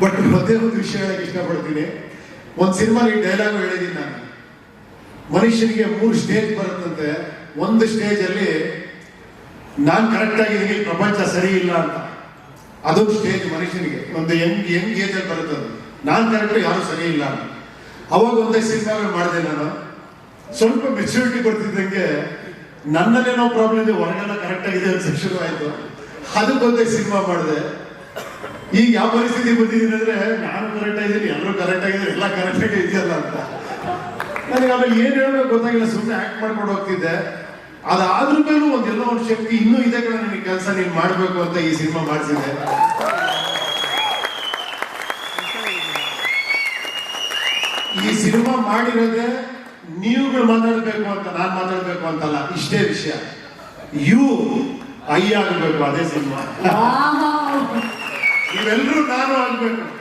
But ಒಂದೇ ಒಂದು ವಿಷಯ ಹೇಳಕ್ಕೆ ಇಷ್ಟಪಡ್ತೀನಿ. ಒಂದು ಸಿನಿಮಾ ಈ ಡೈಲಾಗ್ ಹೇಳಿದ್ದೀನಿ ನಾನು. ಮನುಷ್ಯನಿಗೆ ಮೂರು ಸ್ಟೇಜ್ ಬರುತ್ತಂತೆ. ಒಂದು ಸ್ಟೇಜ್ ಅಲ್ಲಿ ನಾನ್ ಕರೆಕ್ಟ್ ಆಗಿದ್ದೀನಿ ಪ್ರಪಂಚ ಸರಿ ಇಲ್ಲ ಅಂತ. ಅದೊಂದು ಸ್ಟೇಜ್ ಮನುಷ್ಯನಿಗೆ. ಒಂದು ಯಂಗ್ ಯಂಗ್ ಅಲ್ಲಿ ಬರುತ್ತೆ ನಾನ್ ಕರೆಕ್ಟ್ ಯಾರು ಸರಿ ಇಲ್ಲ ಅವಾಗ ಒಂದೇ ಸಿನಿಮಾಗಳು ಮಾಡಿದೆ ನಾನು. ಸ್ವಲ್ಪ ಮೆಚುರಿಟಿ ಬರ್ತಿದ್ದಂಗೆ ನನ್ನಲ್ಲೇನೋ ಪ್ರಾಬ್ಲಮ್ ಇದೆ ಹೊರಗೆಲ್ಲ ಕರೆಕ್ಟ್ ಆಗಿದೆ ಅಂತ ಶುರು ಆಯ್ತು ಅದಕ್ಕೊಂದೇ ಸಿನಿಮಾ ಮಾಡಿದೆ. ಈಗ ಯಾವ ಪರಿಸ್ಥಿತಿ ಬಂದಿದ್ದೀನಿ ಅಂದ್ರೆ ನಾನು ಕರೆಕ್ಟ್ ಆಗಿದ್ದೀನಿ ಎಲ್ಲರೂ ಕರೆಕ್ಟ್ ಆಗಿದ್ದಾರೆ ಎಲ್ಲ ಕರೆಕ್ಟ್ ಆಗಿ ಇದೆಯಲ್ಲ ಅಂತ. ನನಗೆ ಆಮೇಲೆ ಏನ್ ಹೇಳ್ಬೇಕು ಗೊತ್ತಾಗಿಲ್ಲ ಸುಮ್ಮನೆ ಆಕ್ಟ್ ಮಾಡ್ಕೊಂಡು ಹೋಗ್ತಿದ್ದೆ. ಅದಾದ್ರ ಮೇಲೂ ಒಂದೆಲ್ಲ ಒಂದು ಶಕ್ತಿ ಇನ್ನೂ ಇದೆ ಕಡೆ ನನಗೆ ಕೆಲಸ, ನೀನ್ ಮಾಡಬೇಕು ಅಂತ ಈ ಸಿನಿಮಾ ಮಾಡಿಸಿದೆ ಈ ಸಿನಿಮಾ ಮಾಡಿರೋದೇ ನೀವುಗಳು ಮಾತಾಡ್ಬೇಕು ಅಂತ, ನಾನು ಮಾತಾಡ್ಬೇಕು ಅಂತಲ್ಲ, ಇಷ್ಟೇ ವಿಷಯ. ಯು ಐ ಆಗಬೇಕು ಅದೇ ಸಿನಿಮಾ. ನೀವೆಲ್ಲರೂ ನಾನು ಆಗ್ಬೇಕು.